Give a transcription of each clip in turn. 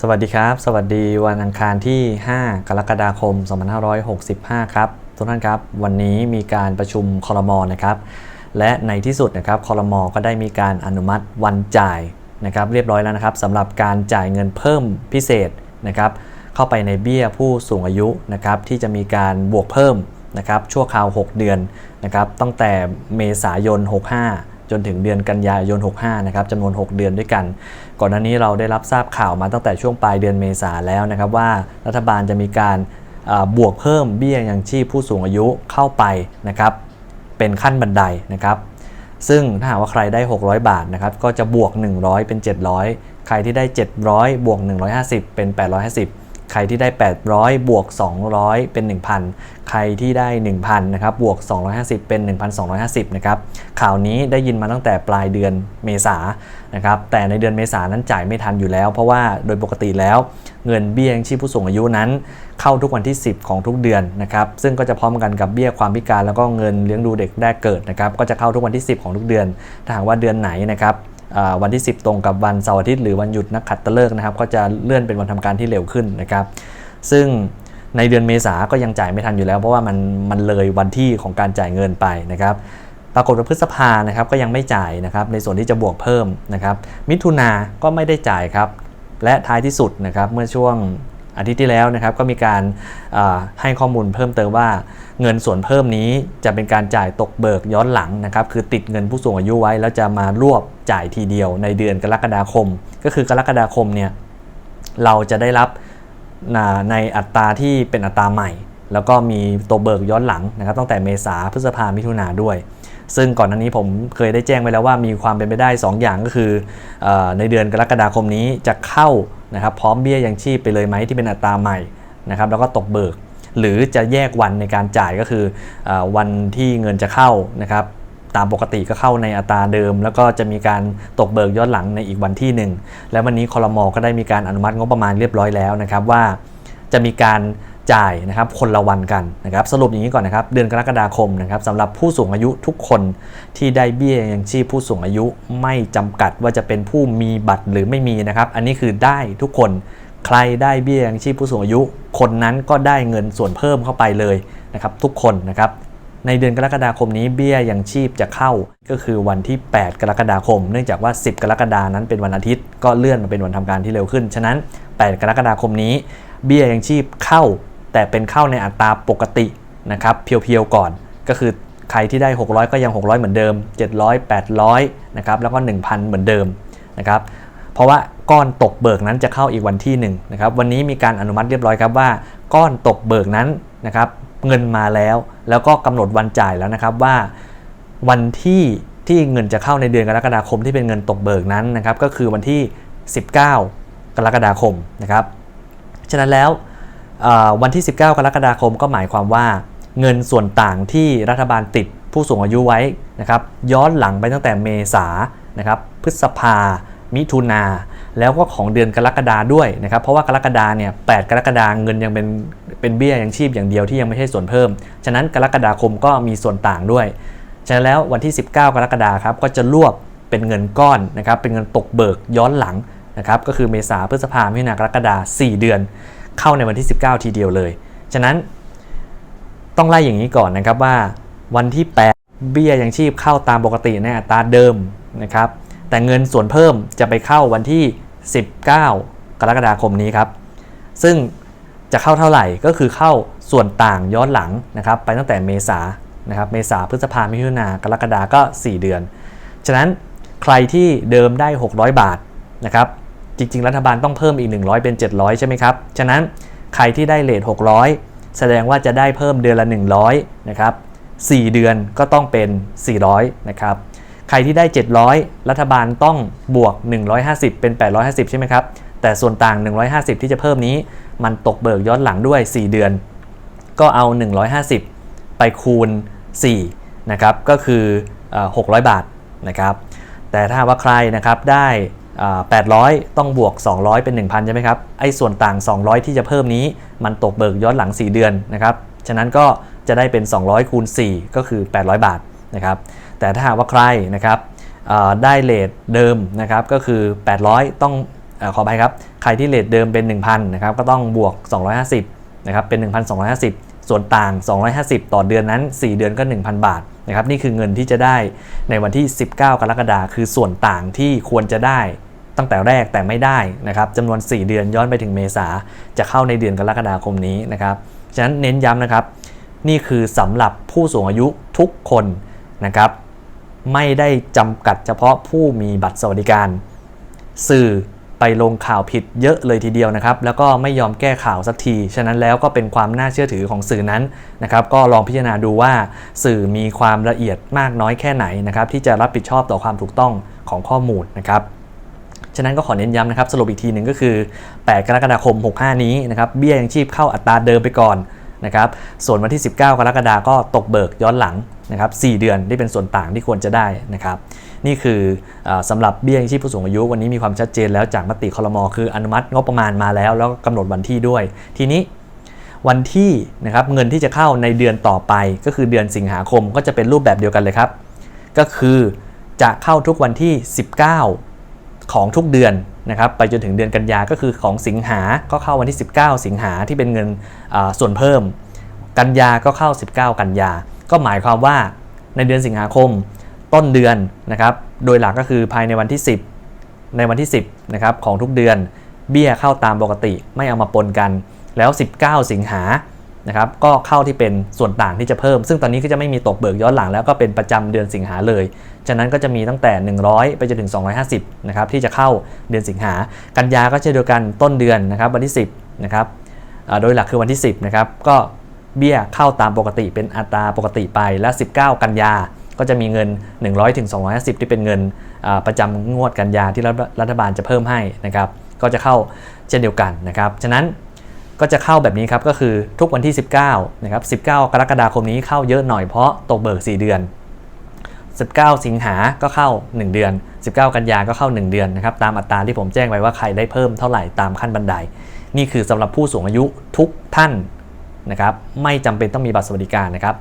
สวัสดีครับ สวัสดีวันอังคารที่ 5 กรกฎาคม 2565 ครับ ทุกท่านครับ วันนี้มีการประชุมคอรมอนะครับ และในที่สุดนะครับคอรมอก็ได้มีการอนุมัติวันจ่ายนะครับเรียบร้อยแล้วนะครับสำหรับการจ่ายเงินเพิ่มพิเศษนะครับเข้าไปในเบี้ยผู้สูงอายุนะครับที่จะมีการบวกเพิ่มนะครับชั่วคราว 6 เดือนนะครับตั้งแต่เมษายน 65 นถึงเดือนกันยายน 65 นะครับจำนวน 6 เดือนด้วยกัน ก่อนหน้านี้เราได้รับทราบข่าวมาตั้งแต่ช่วงปลายเดือนเมษาแล้วนะครับว่ารัฐบาลจะมีการบวกเพิ่มเบี้ยยังชีพผู้สูงอายุเข้าไปนะครับเป็นขั้นบันไดนะครับซึ่งถ้าหากว่าใครได้ 600 บาทนะครับก็จะบวก 100 เป็น 700 ใครที่ได้ 700 บวก 150 เป็น 850 ใครที่ได้ 800 บวก 200 เป็น 1,000 ใครที่ได้ 1,000 นะครับ บวก 250 เป็น 1,250 นะครับ ข่าวนี้ได้ยินมาตั้งแต่ปลายเดือนเมษานะครับ แต่ในเดือนเมษานั้นจ่ายไม่ทันอยู่แล้ว เพราะว่าโดยปกติแล้วเงินเบี้ยยังชีพผู้สูงอายุนั้น เข้าทุกวันที่ 10 ของทุกเดือนนะครับ ซึ่งก็จะพร้อมกันกับเบี้ยความพิการแล้วก็เงินเลี้ยงดูเด็กแรกเกิดนะครับ ก็จะเข้าทุกวันที่ 10 ของทุกเดือน ถ้าหากว่าเดือนไหนนะครับ วันที่ 10 ตรงกับวันเสาร์อาทิตย์หรือวันหยุดนักขัตฤกษ์นะครับ ก็จะเลื่อนเป็นวันทำการที่เร็วขึ้นนะครับ ซึ่งในเดือนเมษาก็ยังจ่ายไม่ทันอยู่แล้ว เพราะว่ามันมันเลยวันที่ของการจ่ายเงินไปนะครับปรากฏว่าพฤษภานะครับก็ยังไม่จ่ายนะครับในส่วนที่จะบวกเพิ่มนะครับ มิถุนาก็ไม่ได้จ่ายครับและท้ายที่สุดนะครับเมื่อช่วง อาทิตย์ที่แล้วนะครับก็มีการให้ข้อมูลเพิ่มเติมว่า เงินส่วนเพิ่มนี้จะเป็นการจ่ายตกเบิกย้อนหลังนะครับคือติดเงินผู้สูงอายุไว้ แล้วจะมารวบจ่ายทีเดียวในเดือนกรกฎาคม ก็คือกรกฎาคมเนี่ยเราจะได้รับในอัตราที่เป็นอัตราใหม่ แล้วก็มีตัวเบิกย้อนหลังนะครับตั้งแต่เมษาพฤษภามิถุนาด้วย ซึ่งก่อนหน้านี้ผมเคยได้แจ้งไว้แล้วว่ามีความเป็นไปได้ 2 อย่างก็คืออในเดือนกรกฎาคมนี้จะเข้า นะครับพร้อมเบี้ยยังชีพไปเลยไหมที่เป็นอัตราใหม่นะครับแล้วก็ตกเบิก หรือจะแยกวันในการจ่ายก็คืออวันที่เงินจะเข้านะครับตามปกติก็เข้าในอัตราเดิม แล้วก็จะมีการตกเบิกย้อนหลังในอีกวันที่หนึ่งแล้ววันนี้คอรมอก็ได้มีการอนุมัติงบประมาณเรียบร้อยแล้วนะครับว่าจะมีการ จ่ายนะครับคนละวันกันนะครับสรุปอย่างนี้ก่อนนะครับเดือนกรกฎาคมนะครับสำหรับผู้สูงอายุทุกคนที่ได้เบี้ยยังชีพผู้สูงอายุไม่จำกัดว่าจะเป็นผู้มีบัตรหรือไม่มีนะครับ อันนี้คือได้ทุกคนใครได้เบี้ยยังชีพผู้สูงอายุ คนนั้นก็ได้เงินส่วนเพิ่มเข้าไปเลยนะครับทุกคนนะครับในเดือนกรกฎาคมนี้เบี้ยยังชีพจะเข้าก็คือวันที่ 8 กรกฎาคม เนื่องจากว่า 10 กรกฎานั้นเป็นวันอาทิตย์ก็เลื่อนมาเป็นวันทำการที่เร็วขึ้น ฉะนั้น 8 กรกฎาคมนี้เบี้ยยังชีพเข้า แต่เป็นเข้าในอัตราปกตินะครับเพียวๆก่อน ก็คือใครที่ได้ 600 ก็ยัง 600 เหมือนเดิม 700 800นะครับแล้วก็ 1,000 เหมือนเดิมนะครับเพราะว่าก้อนตกเบิกนั้นจะเข้าอีกวันที่หนึ่งนะครับวันนี้มีการอนุมัติเรียบร้อยครับว่า ก้อนตกเบิกนั้นนะครับเงินมาแล้ว แล้วก็กำหนดวันจ่ายแล้วนะครับว่า วันที่ที่เงินจะเข้าในเดือนกรกฎาคมที่เป็นเงินตกเบิกนั้นนะครับก็คือวันที่ 19 กรกฎาคมนะครับฉะนั้นแล้ว วันที่ 19 กรกฎาคมก็หมายความว่า เงินส่วนต่างที่รัฐบาลติดผู้สูงอายุไว้นะครับย้อนหลังไปตั้งแต่เมษานะครับพฤษภา มิถุนาแล้วก็ของเดือนกรกฎาด้วยนะครับ เพราะว่ากรกฎาเนี่ย8กรกฎาเงินยังเป็นเป็นเบี้ยยังชีพอย่างเดียวที่ยังไม่ใช่ส่วนเพิ่ม ฉะนั้นกรกฎาคมก็มีส่วนต่างด้วยฉะนั้นแล้ววันที่ 19 กรกฎาครับก็จะรวบเป็นเงินก้อนนะครับเป็นเงินตกเบิกย้อนหลังนะครับก็คือเมษาพฤษภามิถุนากรกฎา4เดือน เข้าในวันที่ 19 ทีเดียวเลย ฉะนั้นต้องไล่อย่างนี้ก่อนนะครับว่าวันที่ 8 เบี้ยยังชีพเข้าตามปกติในอัตราเดิมนะครับ แต่เงินส่วนเพิ่มจะไปเข้าวันที่ 19 กรกฎาคมนี้ครับ ซึ่งจะเข้าเท่าไหร่ก็คือเข้าส่วนต่างย้อนหลังนะครับ ไปตั้งแต่เมษานะครับเมษาพฤษภามิถุนากรกฎาก็ 4 เดือน ฉะนั้นใครที่เดิมได้ 600 บาทนะครับ จริง ๆ รัฐบาลต้องเพิ่มอีก 100 เป็น 700 ใช่ไหมครับ ฉะนั้นใครที่ได้เลท600 แสดงว่าจะได้เพิ่มเดือนละ 100 นะครับ 4 เดือนก็ต้องเป็น 400 นะครับ ใครที่ได้ 700 รัฐบาลต้องบวก 150 เป็น 850 ใช่ไหมครับ แต่ส่วนต่าง 150 ที่จะเพิ่มนี้ มันตกเบิกย้อนหลังด้วย 4 เดือน ก็เอา 150 ไปคูณ 4 นะครับ ก็คือเอ่อ600 บาทนะครับ แต่ถ้าว่าใครนะครับได้ 800 ต้องบวก 200 เป็น 1,000 ใช่ไหมครับ ไอ้ส่วนต่าง 200 ที่จะเพิ่มนี้ มันตกเบิกย้อนหลัง 4 เดือนนะครับ ฉะนั้นก็จะได้เป็น 200 คูณ 4 ก็คือ 800 บาทนะครับ แต่ถ้าหากว่าใครนะครับได้เลทเดิมนะครับ ก็คือ 800 ต้องอขออภัยครับ ใครที่เลทเดิมเป็น 1,000 นะครับ ก็ต้องบวก 250 นะครับ เป็น 1,250 ส่วนต่าง 250 ต่อเดือนนั้น 4 เดือนก็ 1,000 บาท นะครับนี่คือเงินที่จะได้ในวันที่ 19 กรกฎาคมคือส่วนต่างที่ควรจะได้ตั้งแต่แรกแต่ไม่ได้นะครับจำนวน 4 เดือนย้อนไปถึงเมษาจะเข้าในเดือนกรกฎาคมนี้นะครับฉะนั้นเน้นย้ำนะครับ นี่คือสำหรับผู้สูงอายุทุกคนนะครับ ไม่ได้จำกัดเฉพาะผู้มีบัตรสวัสดิการ สื่อ ไปลงข่าวผิดเยอะเลยทีเดียวนะครับ แล้วก็ไม่ยอมแก้ข่าวสักที ฉะนั้นแล้วก็เป็นความน่าเชื่อถือของสื่อนั้นนะครับ ก็ลองพิจารณาดูว่าสื่อมีความละเอียดมากน้อยแค่ไหนนะครับ ที่จะรับผิดชอบต่อความถูกต้องของข้อมูลนะครับฉะนั้นก็ขอเน้นย้ำนะครับสรุปอีกทีหนึ่งก็คือ 8 กรกฎาคม 65 นี้นะครับเบี้ยยังชีพเข้าอัตราเดิมไปก่อนนะครับส่วนวันที่ 19 กรกฎาคมก็ตกเบิกย้อนหลังนะครับ4เดือนที่เป็นส่วนต่างที่ควรจะได้นะครับ นี่คืออาสำหรับเบี้ยยังชีพผู้สูงอายุวันนี้มีความชัดเจนแล้วจากมติคลมคืออนุมัติงบประมาณมาแล้ว แล้วก็กำหนดวันที่ด้วย ทีนี้วันที่นะครับเงินที่จะเข้าในเดือนต่อไปก็คือเดือนสิงหาคมก็จะเป็นรูปแบบเดียวกันเลยครับ ก็คือจะเข้าทุกวันที่ 19 ของทุกเดือนนะครับไปจนถึงเดือนกันยาก็คือของสิงหาก็เข้าวันที่ 19 สิงหาที่เป็นเงินส่วนเพิ่ม กันยาก็เข้า 19 กันยา ก็หมายความว่าในเดือนสิงหาคม ต้นเดือนนะครับ โดยหลักก็คือภายในวันที่ 10 ในวันที่ 10นะครับของทุกเดือน เบี้ยเข้าตามปกติไม่เอามาปนกัน แล้ว 19 สิงหานะครับก็เข้าที่เป็นส่วนต่างที่จะเพิ่ม ซึ่งตอนนี้ก็จะไม่มีตกเบิกย้อนหลังแล้วก็เป็นประจำเดือนสิงหาเลย ฉะนั้นก็จะมีตั้งแต่ 100 ไปจนถึง 250นะครับที่จะเข้าเดือนสิงหา กันยาก็เช่นเดียวกันต้นเดือนนะครับวันที่ 10นะครับโดยหลักคือวันที่ 10นะครับก็เบี้ยเข้าตามปกติเป็นอัตราปกติไปและ 19 กันยา ก็จะมีเงิน 100ถึง250ที่เป็นเงินประจำงวดกันยาที่รัฐบาลจะเพิ่มให้นะครับ ก็จะเข้าเช่นเดียวกันนะครับ ฉะนั้นก็จะเข้าแบบนี้ครับ ก็คือทุกวันที่ 19นะครับ19 กรกฎาคมนี้เข้าเยอะหน่อยเพราะตกเบิก 4 เดือน 19 สิงหาก็เข้า 1 เดือน 19 กันยาก็เข้า 1 เดือนนะครับ ตามอัตราที่ผมแจ้งไว้ว่าใครได้เพิ่มเท่าไหร่ตามขั้นบันได นี่คือสำหรับผู้สูงอายุทุกท่านนะครับ ไม่จำเป็นต้องมีบัตรสวัสดิการนะครับ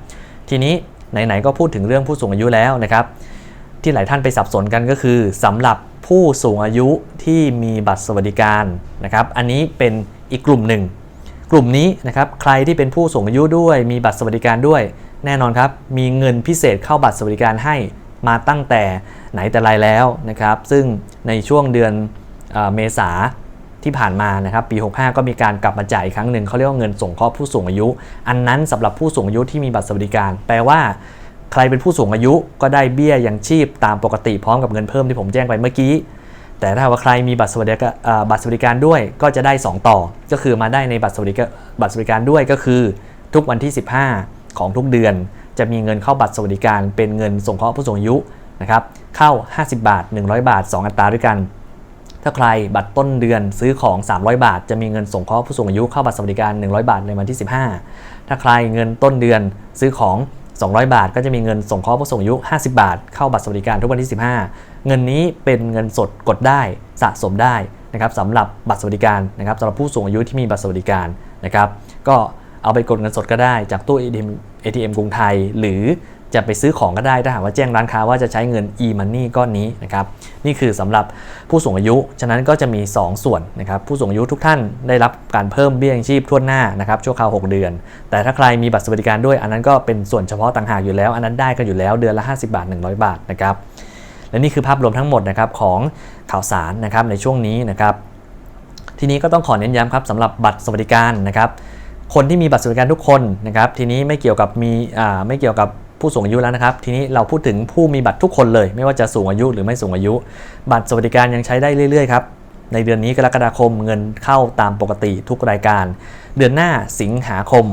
ทีนี้ ไหนๆก็พูดถึงเรื่องผู้สูงอายุแล้วนะครับ ที่หลายท่านไปสับสนกันก็คือสำหรับผู้สูงอายุที่มีบัตรสวัสดิการนะครับ อันนี้เป็นอีกกลุ่มหนึ่ง กลุ่มนี้นะครับใครที่เป็นผู้สูงอายุด้วยมีบัตรสวัสดิการด้วย แน่นอนครับ มีเงินพิเศษเข้าบัตรสวัสดิการให้มาตั้งแต่ไหนแต่ไรแล้วนะครับ ซึ่งในช่วงเดือนเอเมษา ที่ผ่านมานะครับปี 65 ก็มีการกลับมาจ่ายอีกครั้งหนึ่งเขาเรียกว่าเงินส่งเคราะห์ผู้สูงอายุ อันนั้นสำหรับผู้สูงอายุที่มีบัตรสวัสดิการ แปลว่าใครเป็นผู้สูงอายุก็ได้เบี้ยยังชีพตามปกติพร้อมกับเงินเพิ่มที่ผมแจ้งไปเมื่อกี้ แต่ถ้าว่าใครมีบัตรสวัสดิการบัตรสวัสดิการด้วยก็จะได้ 2 ต่อ ก็คือมาได้ในบัตรสวัสดิการบัตรสวัสดิการด้วยก็คือ ทุกวันที่ 15 ของทุกเดือน จะมีเงินเข้าบัตรสวัสดิการเป็นเงินส่งเคราะห์ผู้สูงอายุนะครับเข้า 50 บาท 100 บาท 2 อัตราด้วยกัน ถ้าใครบัตรต้นเดือนซื้อของ 300 บาท จะมีเงินส่งเคราะห์ผู้สูงอายุเข้าบัตรสวัสดิการ 100 บาทในวันที่ 15 ถ้าใครเงินต้นเดือนซื้อของ 200 บาท ก็จะมีเงินส่งเคราะห์ผู้สูงอายุ 50 บาท เข้าบัตรสวัสดิการทุกวันที่ 15 เงินนี้เป็นเงินสดกดได้สะสมได้นะครับสำหรับบัตรสวัสดิการนะครับสำหรับผู้สูงอายุที่มีบัตรสวัสดิการนะครับ ก็เอาไปกดเงินสดก็ได้จากตู้ ATM ATM กรุงไทย หรือ จะไปซื้อของก็ได้ถ้าหากว่าแจ้งร้านค้าว่าจะใช้เงิน e-money ก้อนนี้นะครับนี่คือสำหรับผู้สูงอายุ ฉะนั้นก็จะมี 2 ส่วนนะครับผู้สูงอายุทุกท่านได้รับการเพิ่มเบี้ยยังชีพทั่วหน้านะครับชั่วคราว 6 เดือน แต่ถ้าใครมีบัตรสวัสดิการด้วย อันนั้นก็เป็นส่วนเฉพาะต่างหากอยู่แล้ว อันนั้นได้กันอยู่แล้วเดือนละ 50 บาท 100 บาทนะครับและนี่คือภาพรวมทั้งหมดนะครับของข่าวสารนะครับในช่วงนี้นะครับทีนี้ก็ต้องขอเน้นย้ำครับสำหรับบัตรสวัสดิการนะครับคนที่มีบัตรสวัสดิการทุกคนนะครับทีนี้ไม่เกี่ยวกับมีอ่าไม่เกี่ยวกับ ผู้สูงอายุแล้วนะครับ ทีนี้เราพูดถึงผู้มีบัตรทุกคนเลย ไม่ว่าจะสูงอายุหรือไม่สูงอายุ บัตรสวัสดิการยังใช้ได้เรื่อยๆครับในเดือนนี้กรกฎาคมเงินเข้าตามปกติทุกรายการ เดือนหน้าสิงหาคม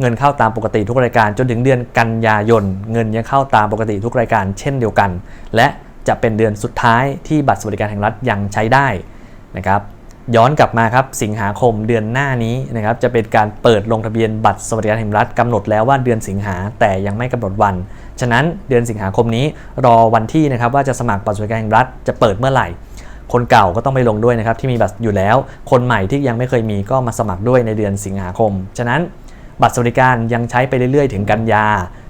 เงินเข้าตามปกติทุกรายการ จนถึงเดือนกันยายน เงินยังเข้าตามปกติทุกรายการ เช่นเดียวกัน และจะเป็นเดือนสุดท้ายที่บัตรสวัสดิการแห่งรัฐยังใช้ได้นะครับ ย้อนกลับมาครับสิงหาคมเดือนหน้านี้นะครับจะเป็นการเปิดลงทะเบียนบัตรสวัสดิการแห่งรัฐกำหนดแล้วว่าเดือนสิงหาแต่ยังไม่กำหนดวัน ฉะนั้นเดือนสิงหาคมนี้รอวันที่นะครับว่าจะสมัครบัตรสวัสดิการแห่งรัฐจะเปิดเมื่อไหร่ คนเก่าก็ต้องไปลงด้วยนะครับที่มีบัตรอยู่แล้ว คนใหม่ที่ยังไม่เคยมีก็มาสมัครด้วยในเดือนสิงหาคม ฉะนั้นบัตรสวัสดิการยังใช้ไปเรื่อยๆ ถึงกันยา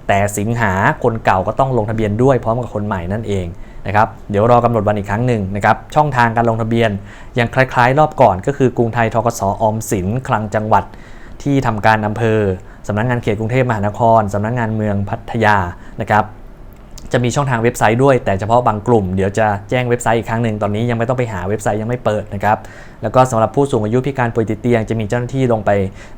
แต่สิงหาคนเก่าก็ต้องลงทะเบียนด้วยพร้อมกับคนใหม่นั่นเอง นะครับเดี๋ยวรอกำหนดวันอีกครั้งหนึ่งนะครับช่องทางการลงทะเบียนยังคล้ายๆ รอบก่อน ก็คือกรุงไทยทกสออมสินคลังจังหวัดที่ทำการอำเภอสำนักงานเขตกรุงเทพมหานครสำนักงานเมืองพัทยานะครับ จะมีช่องทางเว็บไซต์ด้วย แต่เฉพาะบางกลุ่มเดี๋ยวจะแจ้งเว็บไซต์อีกครั้งหนึ่งตอนนี้ยังไม่ต้องไปหาเว็บไซต์ยังไม่เปิดนะครับแล้วก็สำหรับผู้สูงอายุพิการป่วยติดเตียงจะมีเจ้าหน้าที่ลงไป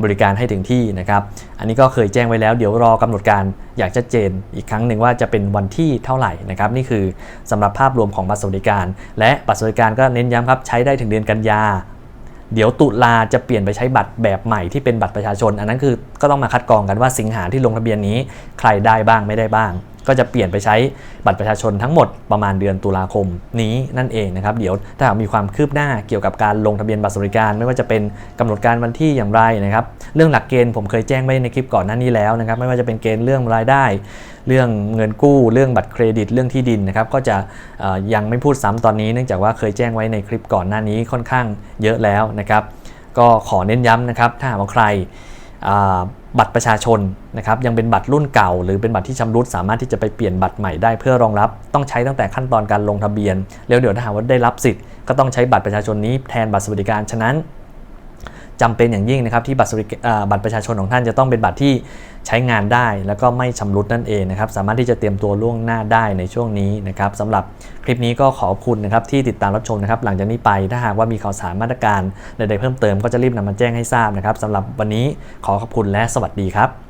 บริการให้ถึงที่นะครับอันนี้ก็เคยแจ้งไว้แล้วเดี๋ยวรอกำหนดการอยางชัดเจนอีกครั้งหนึ่งว่าจะเป็นวันที่เท่าไหร่นะครับนี่คือสำหรับภาพรวมของบัตรสวัสดิการ และบัตรสวัสดิการก็เน้นย้ำครับใช้ได้ถึงเดือนกันยาเดี๋ยวตุลาจะเปลี่ยนไปใช้บัตรแบบใหม่ที่เป็นบัตรประชาชน อันนั้นคือก็ต้องมาคัดกรองกันว่าสิงหาที่ลงทะเบียนนี้ ใครได้บ้างไม่ได้บ้าง ก็จะเปลี่ยนไปใช้บัตรประชาชนทั้งหมดประมาณเดือนตุลาคมนี้นั่นเองนะครับเดี๋ยวถ้าหากมีความคืบหน้าเกี่ยวกับการลงทะเบียนบัตรสวัสดิการ ไม่ว่าจะเป็นกำหนดการวันที่อย่างไรนะครับเรื่องหลักเกณฑ์ผมเคยแจ้งไว้ในคลิปก่อนหน้านี้แล้วนะครับไม่ว่าจะเป็นเกณฑ์เรื่องรายได้ เรื่องเงินกู้ เรื่องบัตรเครดิตเรื่องที่ดินนะครับก็จะยังไม่พูดซ้ำตอนนี้ เนื่องจากว่าเคยแจ้งไว้ในคลิปก่อนหน้านี้ค่อนข้างเยอะแล้วนะครับก็ขอเน้นย้ำนะครับถ้าหากว่าใคร บัตรประชาชนนะครับยังเป็นบัตรรุ่นเก่า หรือเป็นบัตรที่ชำรุดสามารถที่จะไปเปลี่ยนบัตรใหม่ได้เพื่อรองรับต้องใช้ตั้งแต่ขั้นตอนการลงทะเบียน แล้วเดี๋ยวถ้าหากว่าได้รับสิทธิ์ก็ต้องใช้บัตรประชาชนนี้แทนบัตรสวัสดิการฉะนั้น จำเป็นอย่างยิ่งนะครับที่บัตรสวัสดิกอ่าบัตรประชาชนของท่านจะต้องเป็นบัตรที่ใช้งานได้ แล้วก็ไม่ชำรุดนั่นเองนะครับ สามารถที่จะเตรียมตัวล่วงหน้าได้ในช่วงนี้นะครับสำหรับคลิปนี้ก็ขอบคุณนะครับที่ติดตามรับชมนะครับ หลังจากนี้ไปถ้าหากว่ามีข่าวสารมาตรการใดๆเพิ่มเติมก็จะรีบนำมาแจ้งให้ทราบนะครับสำหรับวันนี้ขอขอบคุณและสวัสดีครับ